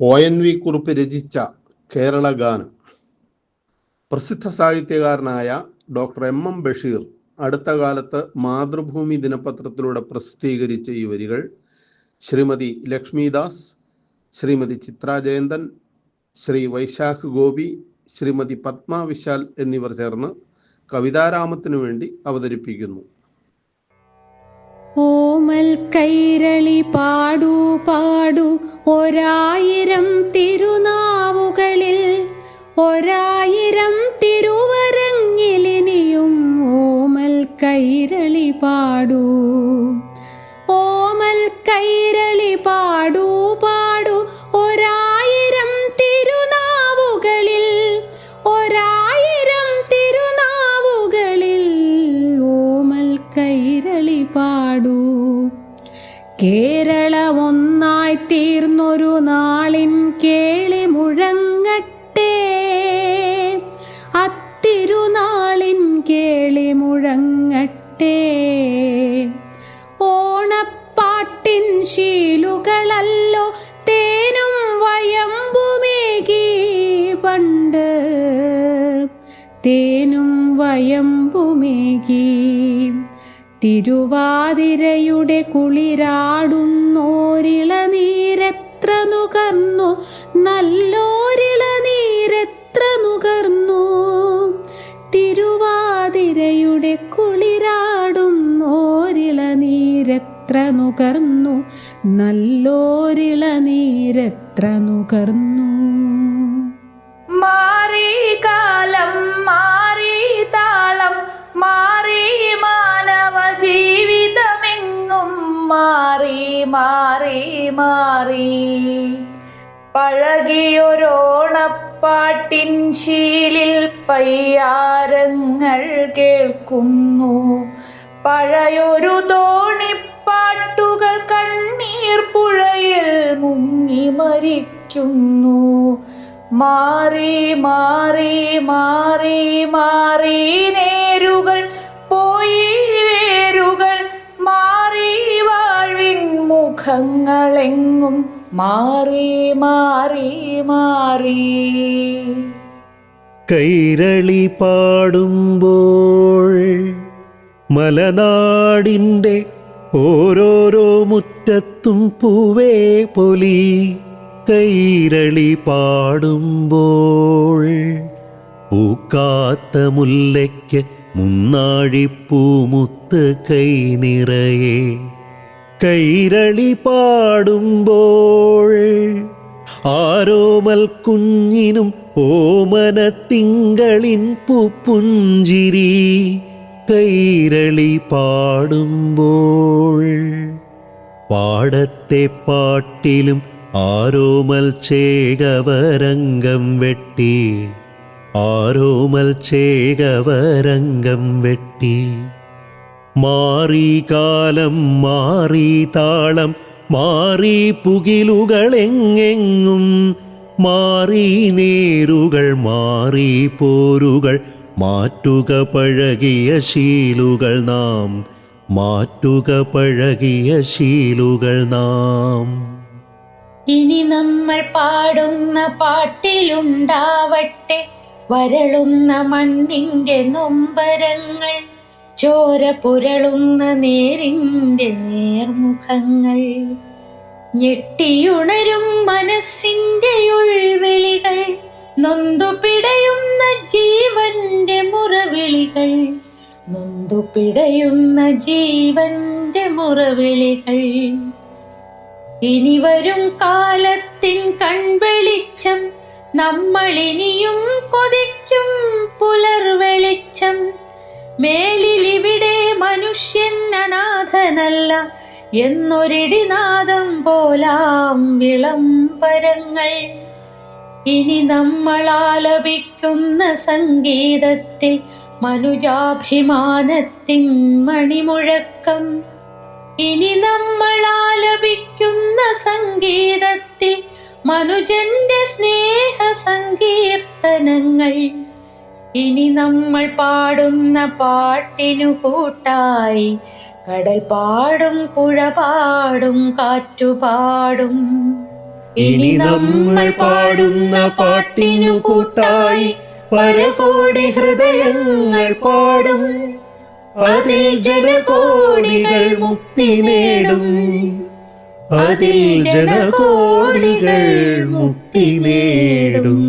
O N V Kurup രചിച്ച കേരള ഗാനം പ്രസിദ്ധ സാഹിത്യകാരനായ ഡോക്ടർ എം എം ബഷീർ അടുത്ത കാലത്ത് മാതൃഭൂമി ദിനപത്രത്തിലൂടെ പ്രസിദ്ധീകരിച്ച ഈ വരികൾ ശ്രീമതി ലക്ഷ്മിദാസ് ശ്രീമതി ചിത്ര ജയന്തൻ ശ്രീ വൈശാഖ് ഗോപി ശ്രീമതി പത്മ വിശാൽ എന്നിവർ ചേർന്ന് കവിതാരാമത്തിനു വേണ്ടി അവതരിപ്പിക്കുന്നു. ഓമൽ കൈരളി പാടൂ പാടൂ. ഒരായിരം തിരുനാവുകളിൽ ഒരായിരം തിരുവരങ്ങിലിനിയും ഓമൽ കൈരളി പാടൂ. ഓമൽ കൈരളി പാടൂ പാടൂ. ഒരായിരം തിരുനാവുകളിൽ ഒരായിരം തിരുനാവുകളിൽ ഓമൽ പാടൂ കേരളമൊന്നായി തീർന്നൊരു നാളിൻ കേളി മുഴങ്ങട്ടെ. അത്തിരുനാളിൻ കേളി മുഴങ്ങട്ടെ. ഓണപ്പാട്ടിൻ ശീലുകളല്ലോ തേനും വയമ്പുമേകി പണ്ട്. തേനും വയമ്പുമേകി തിരുവാതിരയുടെ കുളിരാടുന്നോരിളനീരെത്ര നുകർന്നു? നല്ലോരിളനീരെത്ര നുകർന്നു? തിരുവാതിരയുടെ കുളിരാടുന്നോരിളനീരെത്ര നുകർന്നു? നല്ലോരിളനീരെത്ര നുകർന്നു? മാറി കാലം മാറി താളം മാറി ജീവിതമെങ്ങും മാറി മാറി മാറി. പഴകിയൊരോണപ്പാട്ടിൻ ശീലിൽ പയ്യാരങ്ങൾ കേൾക്കുന്നു. പഴയൊരു തോണിപ്പാട്ടുകൾ കണ്ണീർ പുഴയിൽ മുങ്ങി മരിക്കുന്നു. മാറി മാറി മാറി മാറി നേരുകൾ മുഖങ്ങളെങ്ങും മാറി മാറി മാറി. കൈരളി പാടുമ്പോൾ മലനാടിന്റെ ഓരോരോ മുറ്റത്തും പൂവേ പൊലി. കൈരളി പാടുമ്പോൾ പൂക്കാത്ത മുല്ലയ്ക്ക് മുന്നാഴിപ്പൂമുത്ത് കൈ നിറയെ. കൈരളി പാടുമ്പോൾ ആരോമൽ കുഞ്ഞിനും ഓമന തിങ്കളിൻ പുപ്പുഞ്ചിരി കൈരളി പാടുമ്പോൾ പാടത്തെ പാട്ടിലും ആരോമൽ ചേകവരംഗം വെട്ടി ആരോമൽ ചേകവരംഗം വെട്ടി. മാറി കാലം മാറി താളം മാറി പുകിലുകളെങ്ങെങ്ങും മാറി നേരുകൾ മാറി പോരുകൾ മാറ്റുക പഴകിയ ശീലുകൾ നാം മാറ്റുക പഴകിയ ശീലുകൾ നാം. ഇനി നമ്മൾ പാടുന്ന പാട്ടിലുണ്ടാവട്ടെ വരളുന്ന മണ്ണിന്റെ നൊമ്പരങ്ങൾ. ചോര പുരളുന്ന നേരിന്റെ നേർമുഖങ്ങൾ ഞെട്ടിയുണരും മനസ്സിന്റെ ഉൾവിളികൾ നൊന്തു പിടയുന്ന ജീവന്റെ മുറവിളികൾ നൊന്തു പിടയുന്ന ജീവന്റെ മുറവിളികൾ. ഇനി വരും കാലത്തിൻ കൺവെളിച്ചം നമ്മളിനിയും കൊതിക്കും അനാഥനല്ല എന്നൊരിടിനാദം പോലാം വിളംബരങ്ങൾ ഇനി നമ്മൾ ആലപിക്കുന്ന സംഗീതത്തിൽ മനുജാഭിമാനത്തിൻ മണിമുഴക്കം. ഇനി നമ്മൾ ആലപിക്കുന്ന സംഗീതത്തിൽ മനുജന്റെ സ്നേഹ സങ്കീർത്തനങ്ങൾ. ഇനി നമ്മൾ പാടുന്ന പാട്ടിനു കൂട്ടായി കടൽ പാടും പുഴ പാടും കാറ്റു പാടും ഇനി നമ്മൾ പാടുന്ന പാട്ടിനു കൂട്ടായി പരകോടി ഹൃദയങ്ങൾ പാടും. അതിൽ ജനകോടികൾ മുക്തി നേടും. അതിൽ ജനകോടികൾ മുക്തി നേടും.